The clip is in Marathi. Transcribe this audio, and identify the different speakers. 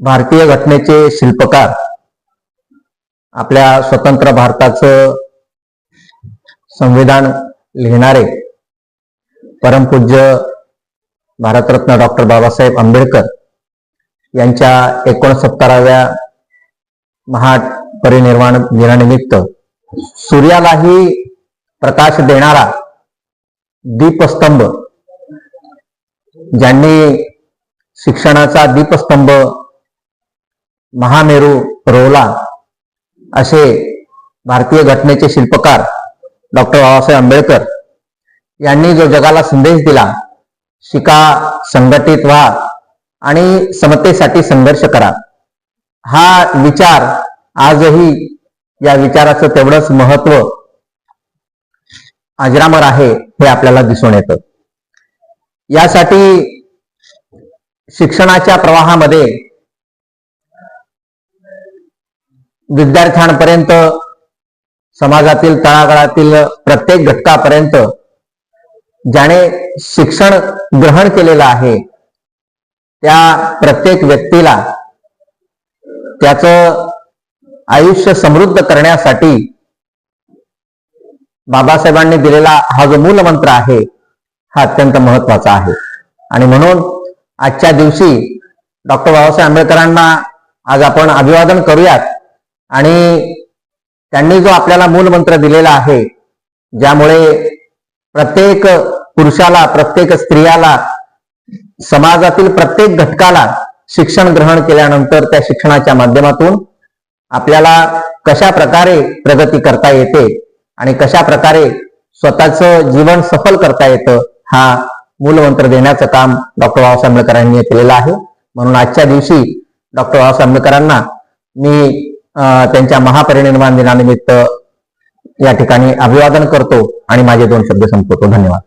Speaker 1: भारतीय घटनेचे शिल्पकार आपल्या स्वतंत्र भारताचं संविधान लिहिणारे परमपूज्य भारतरत्न डॉक्टर बाबासाहेब आंबेडकर यांच्या एकोणसत्तराव्या महापरिनिर्वाण दिनानिमित्त सूर्यालाही प्रकाश देणारा दीपस्तंभ ज्यांनी शिक्षणाचा दीपस्तंभ महामेरू रोवला असे भारतीय घटनेचे शिल्पकार डॉक्टर बाबासाहेब आंबेडकर यांनी जो जगाला संदेश दिला शिका संघटित व्हा आणि समतेसाठी संघर्ष करा हा विचार आजही या विचाराचं तेवढंच महत्त्व अजरामर आहे हे आपल्याला दिसून येतं. यासाठी शिक्षणाच्या प्रवाहामध्ये विद्यार्थ्यांपर्यंत समाजातील तळागाळातील प्रत्येक घटकापर्यंत ज्याने शिक्षण ग्रहण केलेलं आहे त्या प्रत्येक व्यक्तीला त्याचं आयुष्य समृद्ध करण्यासाठी बाबासाहेबांनी दिलेला हा जो मूल मंत्र आहे हा अत्यंत महत्त्वाचा आहे. आणि म्हणून आजच्या दिवशी डॉक्टर बाबासाहेब आंबेडकरांना आज आपण अभिवादन करूयात. आणि त्यांनी जो आपल्याला मूलमंत्र दिलेला आहे ज्यामुळे प्रत्येक पुरुषाला प्रत्येक स्त्रियाला समाजातील प्रत्येक घटकाला शिक्षण ग्रहण केल्यानंतर त्या शिक्षणाच्या माध्यमातून आपल्याला कशा प्रकारे प्रगती करता येते आणि कशा प्रकारे स्वतःचं जीवन सफल करता येतं हा मूलमंत्र देण्याचं काम डॉक्टर बाबासाहेब आंबेडकरांनी केलेलं आहे. म्हणून आजच्या दिवशी डॉक्टर बाबासाहेब आंबेडकरांना मी त्यांच्या महापरिनिर्वाण दिनानिमित्त या ठिकाणी अभिवादन करतो आणि माझे दोन शब्द संपवतो. धन्यवाद.